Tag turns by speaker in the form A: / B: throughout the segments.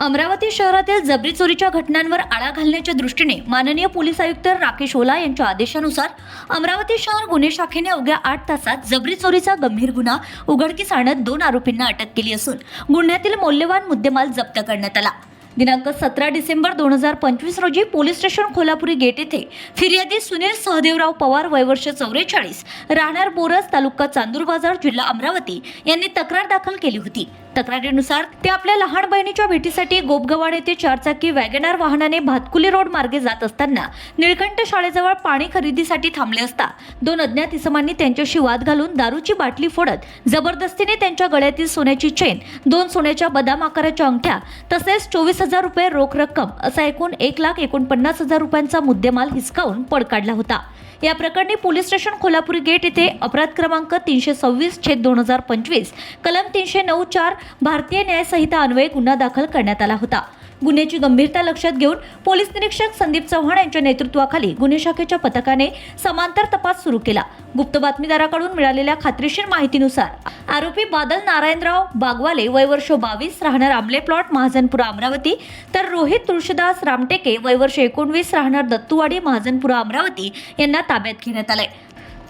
A: अमरावती शहरातील जबरी चोरीच्या घटनांवर आळा घालण्याच्या दृष्टीने माननीय पोलीस आयुक्त राकेश ओला यांच्या आदेशानुसार अमरावती शहर गुन्हे शाखेने अवघ्या आठ तासात जबरी चोरीचा गंभीर गुन्हा उघडकीस आणत दोन आरोपींना अटक केली असून गुन्ह्यातील मौल्यवान मुद्देमाल जप्त करण्यात आला. दिनांक सतरा डिसेंबर दोन हजार पंचवीस रोजी पोलीस स्टेशन कोल्हापुरी गेट येथे फिर्यादी सुनील सहदेवराव पवार वयवर्ष चौवेचाळीस राहणार बोरस तालुका चांदूर बाजार जिल्हा अमरावती यांनी तक्रार दाखल केली होती. तक्रारीनुसार ते आपल्या लहान बहिणीच्या भेटीसाठी गोपगवाड येथे चारचाकी वॅगनार वाहनाने भातकुली रोड मार्गे जात असताना निळकंठ शाळेजवळ पाणी खरेदीसाठी थांबले असता दोन अज्ञात इसमांनी त्यांच्याशी वाद घालून दारूची बाटली फोडत जबरदस्तीने त्यांच्या गळ्यातील सोन्याची चेन दोन सोन्याच्या बदाम आकाराच्या अंगठ्या तसेच चोवीस हजार रुपये रोख रक्कम असा एकूण एक लाख एकोणपन्नास हजार रुपयांचा मुद्देमाल हिसकावून पळ काढला होता. या प्रकरणी पोलीस स्टेशन कोल्हापुरी गेट येथे अपराध क्रमांक तीनशे सव्वीस छेद दोन हजार पंचवीस कलम तीनशे नऊ चार भारतीय न्याय संहिता अन्वये गुन्हा दाखल करण्यात आला होता. गुन्ह्याची गंभीरता लक्षात घेऊन पोलीस निरीक्षक संदीप चव्हाण यांच्या नेतृत्वाखाली गुन्हे शाखेच्या पथकाने समांतर तपास सुरू केला. गुप्त बातमीदाराकडून मिळालेल्या खात्रीशीर माहितीनुसार आरोपी बादल नारायणराव बागवाले वयवर्ष बावीस राहणार आमले प्लॉट महाजनपुरा अमरावती तर रोहित तुळशीदास रामटेके वय वर्ष एकोणवीस राहणार दत्तुवाडी महाजनपुरा अमरावती यांना ताब्यात घेण्यात आलंय.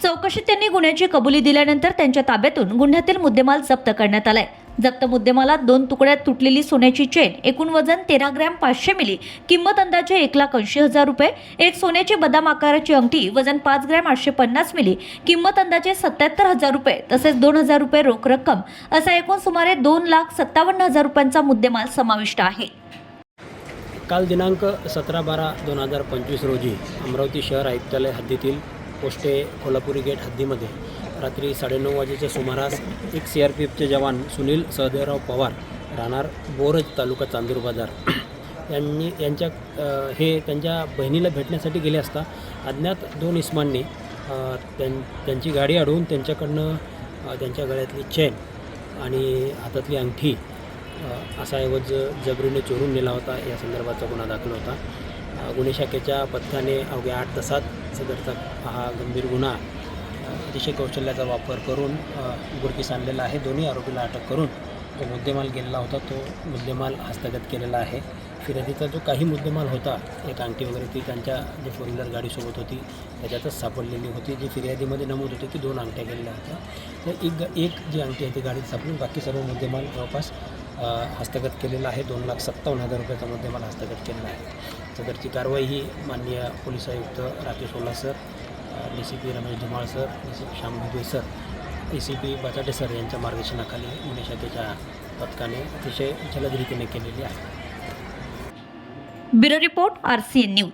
A: चौकशीत त्यांनी गुन्ह्याची कबुली दिल्यानंतर त्यांच्या ताब्यातून गुन्ह्यातील मुद्देमाल जप्त करण्यात आलाय. जप्त मुद्देमालात दोन तुकड्यात तुटलेली सोन्याची चेन एकूण वजन तेरा ग्रॅम पाचशे मिली. किंमत अंदाजे एक लाख ऐंशी हजार रुपये. एक सोन्याची बदाम आकाराची अंगठी वजन पाच ग्रॅम आठशे पन्नास मिली. किंमत अंदाजे सत्याहत्तर हजार रुपये तसेच दोन हजार रुपये रोख रक्कम. असा एकूण सुमारे दोन लाख सत्तावन्न हजार रुपयांचा मुद्देमाल समाविष्ट आहे.
B: काल दिनांक सतरा बारा दोन हजार पंचवीस रोजी अमरावती शहर आयुक्तालय हद्दीतील पोस्टे कोल्हापुरी गेट हद्दीमध्ये रात्री साडेनऊ वाजेच्या सुमारास एक सी आर पी एफचे जवान सुनील सहदेवराव पवार राहणार बोरज तालुका चांदूर बाजार. यांनी यांच्या हे त्यांच्या बहिणीला भेटण्यासाठी गेले असता अज्ञात दोन इस्मांनी त्यां त्यांची गाडी अडवून त्यांच्याकडनं त्यांच्या गळ्यातली चेन आणि हातातली अंगठी असा ऐवज जबरीने चोरून नेला होता. या संदर्भाचा गुन्हा दाखल होता. गुन्हे शाखेच्या पथकाने अवघ्या आठ तासात सदरचा हा गंभीर गुन्हा अतिशय कौशल्याचा वापर करून गुरकीस आणलेला आहे. दोन्ही आरोपीला अटक करून जो मुद्देमाल गेलेला होता. तो मुद्देमाल हस्तगत केलेला आहे. फिर्यादीचा जो काही मुद्देमाल होता एक अंगठी वगैरे ती त्यांच्या जे फोर व्हीलर गाडीसोबत होती त्याच्यातच सापडलेली होती. जी फिर्यादीमध्ये नमूद होती की दोन अंगठ्या गेलेल्या होत्या. तर एक एक जी अंगठी आहे ती गाडीत सापडून बाकी सर्व मुद्देमाल जवळपास हस्तगत केलेला आहे. दोन लाख सत्तावन्न हजार रुपयाचा मुद्देमाल हस्तगत केलेला आहे. सदरची कारवाई ही माननीय पोलीस आयुक्त Rakesh Ola sir D C P Ramesh Dhumal sir D C P Shyam Bhuge sir D C P Batate sir यांच्या मार्गदर्शनाखाली गुन्हे शाखेच्या पथकाने अतिशय जलद रीतीने केलेली आहे.
A: Bureau report R C N news.